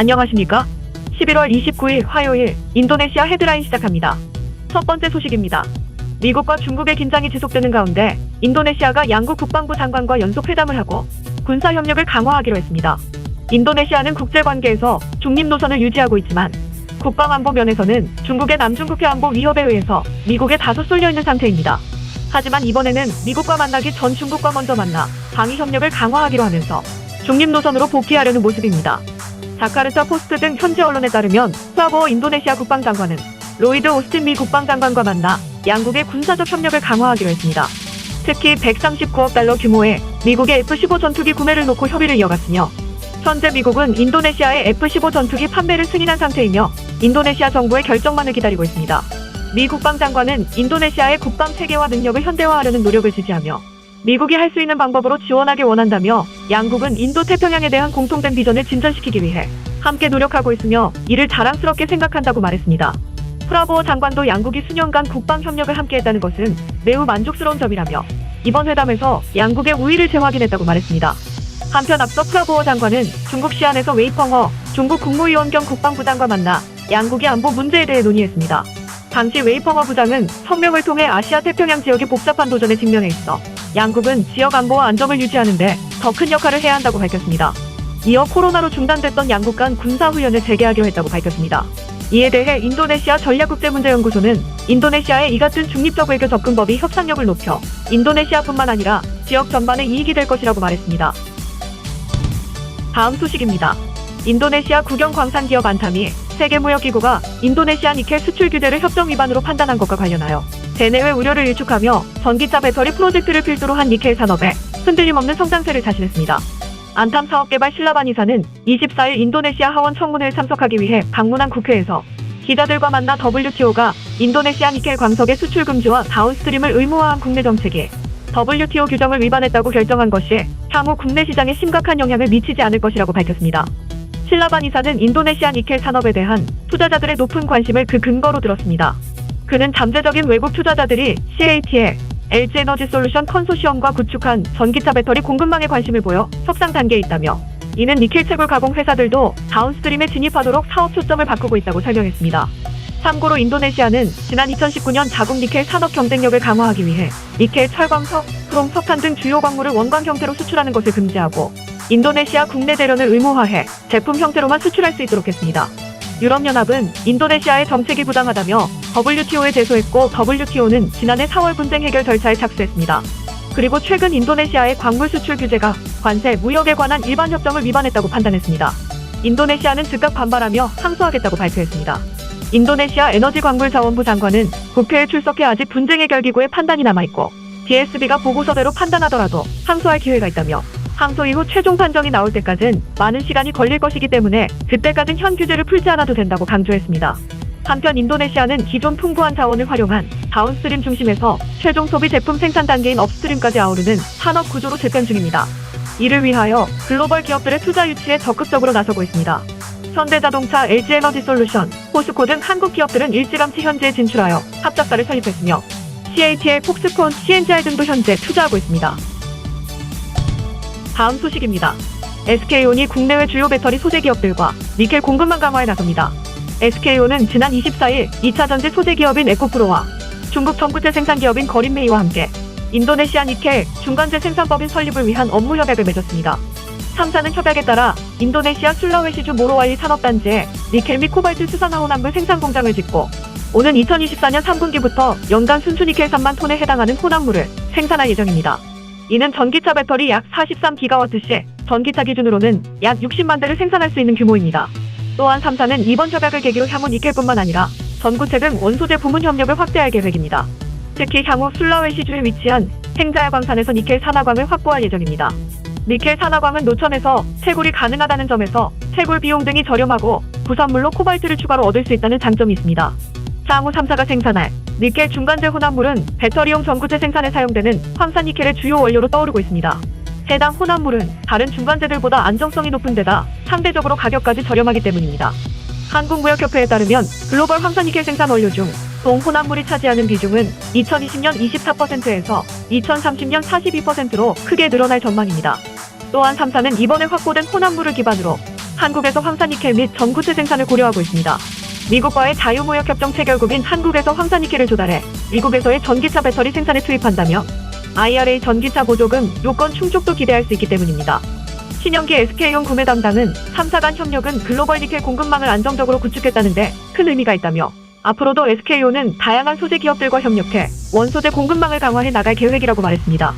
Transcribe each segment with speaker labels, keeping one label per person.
Speaker 1: 안녕하십니까? 11월 29일 화요일 인도네시아 헤드라인 시작합니다. 첫 번째 소식입니다. 미국과 중국의 긴장이 지속되는 가운데 인도네시아가 양국 국방부 장관과 연속 회담을 하고 군사 협력을 강화하기로 했습니다. 인도네시아는 국제 관계에서 중립 노선을 유지하고 있지만 국방 안보 면에서는 중국의 남중국해 안보 위협에 의해서 미국에 다소 쏠려 있는 상태입니다. 하지만 이번에는 미국과 만나기 전 중국과 먼저 만나 방위 협력을 강화하기로 하면서 중립 노선으로 복귀하려는 모습입니다. 자카르타 포스트 등 현지 언론에 따르면 프라보어 인도네시아 국방장관은 로이드 오스틴 미 국방장관과 만나 양국의 군사적 협력을 강화하기로 했습니다. 특히 139억 달러 규모의 미국의 F-15 전투기 구매를 놓고 협의를 이어갔으며 현재 미국은 인도네시아의 F-15 전투기 판매를 승인한 상태이며 인도네시아 정부의 결정만을 기다리고 있습니다. 미 국방장관은 인도네시아의 국방 체계와 능력을 현대화하려는 노력을 지지하며 미국이 할 수 있는 방법으로 지원하길 원한다며 양국은 인도 태평양에 대한 공통된 비전을 진전시키기 위해 함께 노력하고 있으며 이를 자랑스럽게 생각한다고 말했습니다. 프라보어 장관도 양국이 수년 간 국방 협력을 함께했다는 것은 매우 만족스러운 점이라며 이번 회담에서 양국의 우위를 재확인했다고 말했습니다. 한편 앞서 프라보어 장관은 중국 시안에서 웨이펑어 중국 국무위원 겸 국방부장과 만나 양국의 안보 문제에 대해 논의했습니다. 당시 웨이펑어 부장은 성명을 통해 아시아 태평양 지역의 복잡한 도전에 직면해 있어 양국은 지역 안보와 안정을 유지하는데 더 큰 역할을 해야 한다고 밝혔습니다. 이어 코로나로 중단됐던 양국 간 군사훈련을 재개하기로 했다고 밝혔습니다. 이에 대해 인도네시아 전략국제문제연구소는 인도네시아의 이 같은 중립적 외교 접근법이 협상력을 높여 인도네시아뿐만 아니라 지역 전반에 이익이 될 것이라고 말했습니다. 다음 소식입니다. 인도네시아 국영 광산 기업 안탐이 세계무역기구가 인도네시아 니켈 수출 규제를 협정 위반으로 판단한 것과 관련하여 대내외 우려를 일축하며 전기차 배터리 프로젝트를 필두로 한 니켈 산업에 흔들림 없는 성장세를 자신했습니다. 안탐 사업 개발 신라반 이사는 24일 인도네시아 하원 청문회에 참석하기 위해 방문한 국회에서 기자들과 만나 WTO가 인도네시아 니켈 광석의 수출 금지와 다운스트림을 의무화한 국내 정책이 WTO 규정을 위반했다고 결정한 것이 향후 국내 시장에 심각한 영향을 미치지 않을 것이라고 밝혔습니다. 신라반 이사는 인도네시아 니켈 산업에 대한 투자자들의 높은 관심을 그 근거로 들었습니다. 그는 잠재적인 외국 투자자들이 CATL, LG에너지 솔루션 컨소시엄과 구축한 전기차 배터리 공급망에 관심을 보여 협상 단계에 있다며 이는 니켈 채굴 가공 회사들도 다운스트림에 진입하도록 사업 초점을 바꾸고 있다고 설명했습니다. 참고로 인도네시아는 지난 2019년 자국 니켈 산업 경쟁력을 강화하기 위해 니켈, 철광석, 크롬, 석탄 등 주요 광물을 원광 형태로 수출하는 것을 금지하고 인도네시아 국내 대련을 의무화해 제품 형태로만 수출할 수 있도록 했습니다. 유럽연합은 인도네시아의 정책이 부당하다며 WTO에 제소했고 WTO는 지난해 4월 분쟁 해결 절차에 착수했습니다. 그리고 최근 인도네시아의 광물 수출 규제가 관세, 무역에 관한 일반 협정을 위반했다고 판단했습니다. 인도네시아는 즉각 반발하며 항소하겠다고 발표했습니다. 인도네시아 에너지광물자원부 장관은 국회에 출석해 아직 분쟁 해결 기구의 판단이 남아있고 DSB가 보고서대로 판단하더라도 항소할 기회가 있다며 항소 이후 최종 판정이 나올 때까진 많은 시간이 걸릴 것이기 때문에 그때까진 현 규제를 풀지 않아도 된다고 강조했습니다. 한편 인도네시아는 기존 풍부한 자원을 활용한 다운스트림 중심에서 최종 소비 제품 생산 단계인 업스트림까지 아우르는 산업 구조로 재편 중입니다. 이를 위하여 글로벌 기업들의 투자 유치에 적극적으로 나서고 있습니다. 현대자동차, LG에너지솔루션, 포스코 등 한국 기업들은 일찌감치 현지에 진출하여 합작사를 설립했으며 CATL, 폭스콘, CNGR 등도 현재 투자하고 있습니다. 다음 소식입니다. SK온이 국내외 주요 배터리 소재 기업들과 니켈 공급망 강화에 나섭니다. SK온은 지난 24일 2차 전지 소재 기업인 에코프로와 중국 전구체 생산 기업인 거린메이와 함께 인도네시아 니켈 중간재 생산법인 설립을 위한 업무 협약을 맺었습니다. 3사는 협약에 따라 인도네시아 술라웨시주 모로왈리 산업단지에 니켈 및 코발트 수산화 혼합물 생산 공장을 짓고 오는 2024년 3분기부터 연간 순수 니켈 3만 톤에 해당하는 혼합물을 생산할 예정입니다. 이는 전기차 배터리 약 43기가와트시, 전기차 기준으로는 약 60만 대를 생산할 수 있는 규모입니다. 또한 3사는 이번 협약을 계기로 향후 니켈뿐만 아니라 전구체 등 원소재 부문 협력을 확대할 계획입니다. 특히 향후 술라웨시주에 위치한 행자야 광산에서 니켈 산화광을 확보할 예정입니다. 니켈 산화광은 노천에서 채굴이 가능하다는 점에서 채굴 비용 등이 저렴하고 부산물로 코발트를 추가로 얻을 수 있다는 장점이 있습니다. 향후 3사가 생산할 니켈 중간재 혼합물은 배터리용 전구체 생산에 사용되는 황산 니켈의 주요 원료로 떠오르고 있습니다. 해당 혼합물은 다른 중간재들보다 안정성이 높은 데다 상대적으로 가격까지 저렴하기 때문입니다. 한국무역협회에 따르면 글로벌 황산니켈 생산 원료 중 동혼합물이 차지하는 비중은 2020년 24%에서 2030년 42%로 크게 늘어날 전망입니다. 또한 3사는 이번에 확보된 혼합물을 기반으로 한국에서 황산니켈 및 전구체 생산을 고려하고 있습니다. 미국과의 자유무역협정 체결국인 한국에서 황산니켈을 조달해 미국에서의 전기차 배터리 생산에 투입한다며 IRA 전기차 보조금 요건 충족도 기대할 수 있기 때문입니다. 신영기 SK용 구매 담당은 3사 간 협력은 글로벌 니켈 공급망을 안정적으로 구축했다는데 큰 의미가 있다며 앞으로도 SKO는 다양한 소재 기업들과 협력해 원소재 공급망을 강화해 나갈 계획이라고 말했습니다.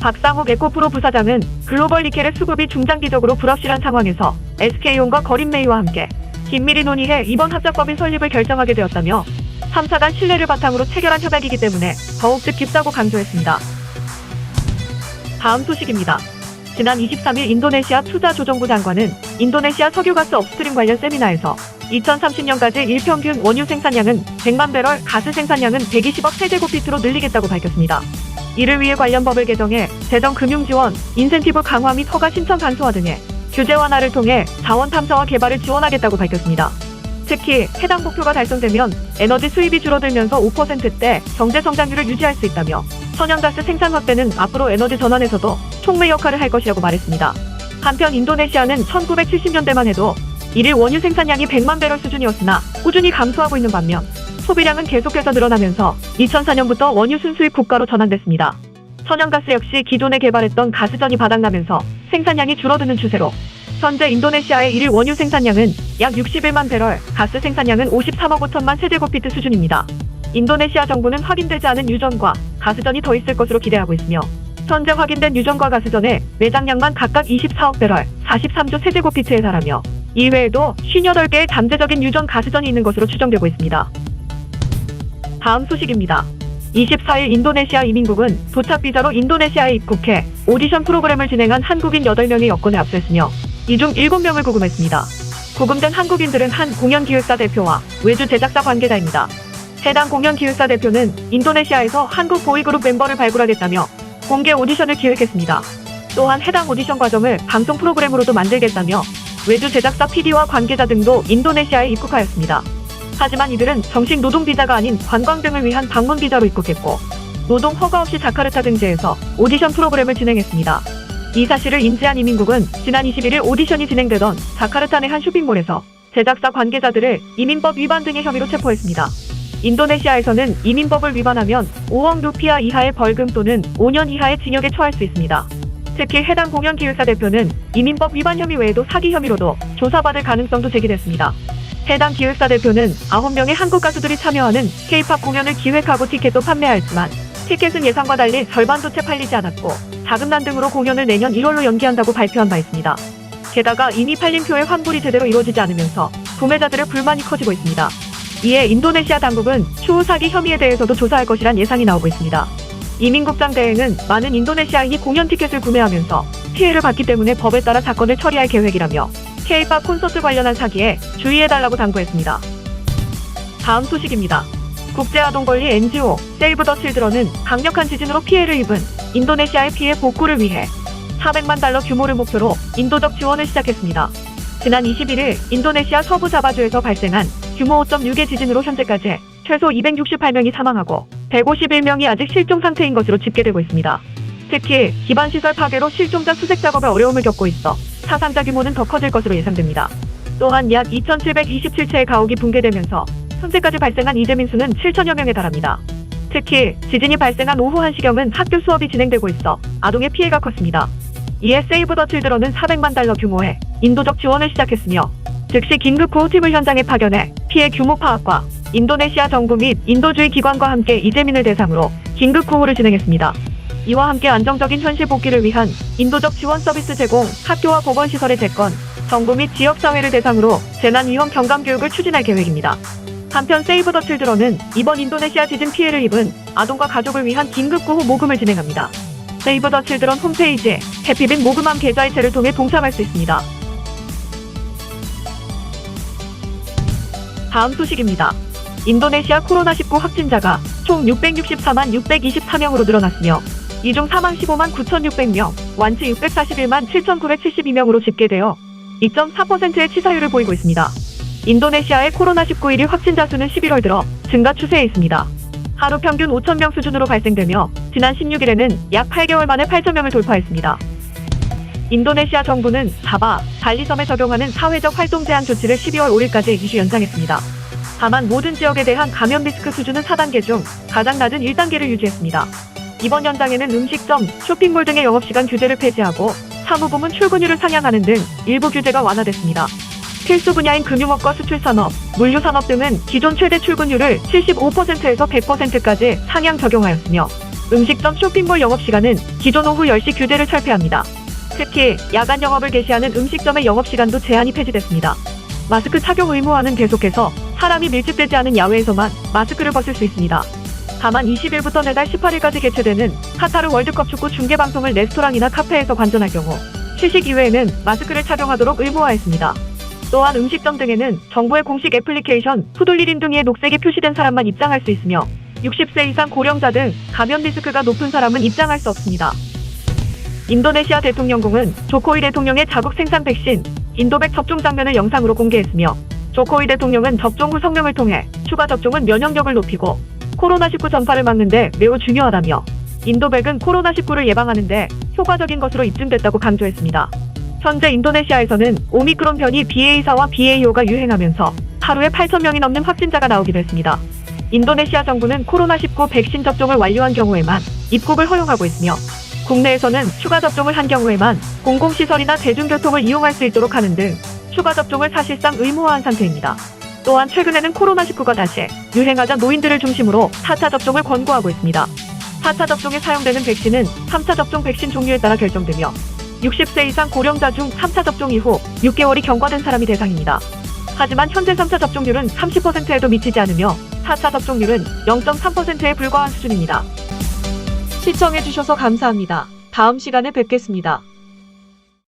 Speaker 1: 박상욱 에코프로 부사장은 글로벌 니켈의 수급이 중장기적으로 불확실한 상황에서 SK온과 거린메이와 함께 긴밀히 논의해 이번 합작법인 설립을 결정하게 되었다며 3사 간 신뢰를 바탕으로 체결한 협약이기 때문에 더욱 뜻깊다고 강조했습니다. 다음 소식입니다. 지난 23일 인도네시아 투자조정부 장관은 인도네시아 석유가스 업스트림 관련 세미나에서 2030년까지 일평균 원유 생산량은 100만 배럴, 가스 생산량은 120억 세제곱피트로 늘리겠다고 밝혔습니다. 이를 위해 관련 법을 개정해 재정 금융 지원, 인센티브 강화 및 허가 신청 간소화 등의 규제 완화를 통해 자원 탐사와 개발을 지원하겠다고 밝혔습니다. 특히 해당 목표가 달성되면 에너지 수입이 줄어들면서 5%대 경제 성장률을 유지할 수 있다며 천연가스 생산 확대는 앞으로 에너지 전환에서도 촉매 역할을 할 것이라고 말했습니다. 한편 인도네시아는 1970년대만 해도 일일 원유 생산량이 100만 배럴 수준이었으나 꾸준히 감소하고 있는 반면 소비량은 계속해서 늘어나면서 2004년부터 원유 순수입 국가로 전환됐습니다. 천연가스 역시 기존에 개발했던 가스전이 바닥나면서 생산량이 줄어드는 추세로 현재 인도네시아의 일일 원유 생산량은 약 61만 배럴, 가스 생산량은 53억 5천만 세제곱피트 수준입니다. 인도네시아 정부는 확인되지 않은 유전과 가스전이 더 있을 것으로 기대하고 있으며 현재 확인된 유전과 가스전의 매장량만 각각 24억 배럴, 43조 세제곱피트에 달하며 이외에도 58개의 잠재적인 유전 가스전이 있는 것으로 추정되고 있습니다. 다음 소식입니다. 24일 인도네시아 이민국은 도착 비자로 인도네시아에 입국해 오디션 프로그램을 진행한 한국인 8명의 여권에 압수했으며 이 중 7명을 구금했습니다. 구금된 한국인들은 한 공연 기획사 대표와 외주 제작사 관계자입니다. 해당 공연 기획사 대표는 인도네시아에서 한국 보이그룹 멤버를 발굴하겠다며 공개 오디션을 기획했습니다. 또한 해당 오디션 과정을 방송 프로그램으로도 만들겠다며 외주 제작사 PD와 관계자 등도 인도네시아에 입국하였습니다. 하지만 이들은 정식 노동 비자가 아닌 관광 등을 위한 방문 비자로 입국했고 노동 허가 없이 자카르타 등지에서 오디션 프로그램을 진행했습니다. 이 사실을 인지한 이민국은 지난 21일 오디션이 진행되던 자카르타 내 한 쇼핑몰에서 제작사 관계자들을 이민법 위반 등의 혐의로 체포했습니다. 인도네시아에서는 이민법을 위반하면 5억 루피아 이하의 벌금 또는 5년 이하의 징역에 처할 수 있습니다. 특히 해당 공연 기획사 대표는 이민법 위반 혐의 외에도 사기 혐의로도 조사받을 가능성도 제기됐습니다. 해당 기획사 대표는 9명의 한국 가수들이 참여하는 K-팝 공연을 기획하고 티켓도 판매하였지만 티켓은 예상과 달리 절반도 채 팔리지 않았고 자금난 등으로 공연을 내년 1월로 연기한다고 발표한 바 있습니다. 게다가 이미 팔린 표의 환불이 제대로 이루어지지 않으면서 구매자들의 불만이 커지고 있습니다. 이에 인도네시아 당국은 추후 사기 혐의에 대해서도 조사할 것이란 예상이 나오고 있습니다. 이민국장 대행은 많은 인도네시아인이 공연 티켓을 구매하면서 피해를 봤기 때문에 법에 따라 사건을 처리할 계획이라며 K-팝 콘서트 관련한 사기에 주의해달라고 당부했습니다. 다음 소식입니다. 국제아동권리 NGO 세이브 더 칠드런은 강력한 지진으로 피해를 입은 인도네시아의 피해 복구를 위해 400만 달러 규모를 목표로 인도적 지원을 시작했습니다. 지난 21일 인도네시아 서부 자바주에서 발생한 규모 5.6의 지진으로 현재까지 최소 268명이 사망하고 151명이 아직 실종 상태인 것으로 집계되고 있습니다. 특히 기반시설 파괴로 실종자 수색 작업에 어려움을 겪고 있어 사상자 규모는 더 커질 것으로 예상됩니다. 또한 약 2,727채의 가옥이 붕괴되면서 현재까지 발생한 이재민 수는 7천여 명에 달합니다. 특히 지진이 발생한 오후 1시경은 학교 수업이 진행되고 있어 아동의 피해가 컸습니다. 이에 세이브 더 칠드런은 400만 달러 규모의 인도적 지원을 시작했으며 즉시 긴급 구호팀을 현장에 파견해 피해 규모 파악과 인도네시아 정부 및 인도주의 기관과 함께 이재민을 대상으로 긴급 구호를 진행했습니다. 이와 함께 안정적인 현실 복귀를 위한 인도적 지원 서비스 제공, 학교와 보건시설의 재건, 정부 및 지역사회를 대상으로 재난 위험 경감 교육을 추진할 계획입니다. 한편 세이브 더 칠드런은 이번 인도네시아 지진 피해를 입은 아동과 가족을 위한 긴급 구호 모금을 진행합니다. 세이브 더 칠드런 홈페이지에 해피빈 모금함 계좌이체를 통해 동참할 수 있습니다. 다음 소식입니다. 인도네시아 코로나19 확진자가 총 664만 624명으로 늘어났으며 이 중 사망 15만 9,600명, 완치 641만 7,972명으로 집계되어 2.4%의 치사율을 보이고 있습니다. 인도네시아의 코로나19 1일 확진자 수는 11월 들어 증가 추세에 있습니다. 하루 평균 5,000명 수준으로 발생되며 지난 16일에는 약 8개월 만에 8,000명을 돌파했습니다. 인도네시아 정부는 사바, 발리섬에 적용하는 사회적 활동 제한 조치를 12월 5일까지 이슈 연장했습니다. 다만 모든 지역에 대한 감염 리스크 수준은 4단계 중 가장 낮은 1단계를 유지했습니다. 이번 연장에는 음식점, 쇼핑몰 등의 영업시간 규제를 폐지하고 사무부문 출근율을 상향하는 등 일부 규제가 완화됐습니다. 필수 분야인 금융업과 수출산업, 물류산업 등은 기존 최대 출근율을 75%에서 100%까지 상향 적용하였으며 음식점 쇼핑몰 영업시간은 기존 오후 10시 규제를 철폐합니다. 특히 야간 영업을 개시하는 음식점의 영업시간도 제한이 폐지됐습니다. 마스크 착용 의무화는 계속해서 사람이 밀집되지 않은 야외에서만 마스크를 벗을 수 있습니다. 다만 20일부터 내달 18일까지 개최되는 카타르 월드컵 축구 중계 방송을 레스토랑이나 카페에서 관전할 경우 실식 이외에는 마스크를 착용하도록 의무화했습니다. 또한 음식점 등에는 정부의 공식 애플리케이션 푸돌리린 등에 녹색이 표시된 사람만 입장할 수 있으며 60세 이상 고령자 등 감염 리스크가 높은 사람은 입장할 수 없습니다. 인도네시아 대통령궁은 조코이 대통령의 자국 생산 백신 인도백 접종 장면을 영상으로 공개했으며 조코이 대통령은 접종 후 성명을 통해 추가 접종은 면역력을 높이고 코로나19 전파를 막는데 매우 중요하다며 인도백은 코로나19를 예방하는데 효과적인 것으로 입증됐다고 강조했습니다. 현재 인도네시아에서는 오미크론 변이 BA4와 BA5가 유행하면서 하루에 8,000명이 넘는 확진자가 나오기도 했습니다. 인도네시아 정부는 코로나19 백신 접종을 완료한 경우에만 입국을 허용하고 있으며 국내에서는 추가 접종을 한 경우에만 공공시설이나 대중교통을 이용할 수 있도록 하는 등 추가 접종을 사실상 의무화한 상태입니다. 또한 최근에는 코로나19가 다시 유행하자 노인들을 중심으로 4차 접종을 권고하고 있습니다. 4차 접종에 사용되는 백신은 3차 접종 백신 종류에 따라 결정되며 60세 이상 고령자 중 3차 접종 이후 6개월이 경과된 사람이 대상입니다. 하지만 현재 3차 접종률은 30%에도 미치지 않으며 4차 접종률은 0.3%에 불과한 수준입니다. 시청해주셔서 감사합니다. 다음 시간에 뵙겠습니다.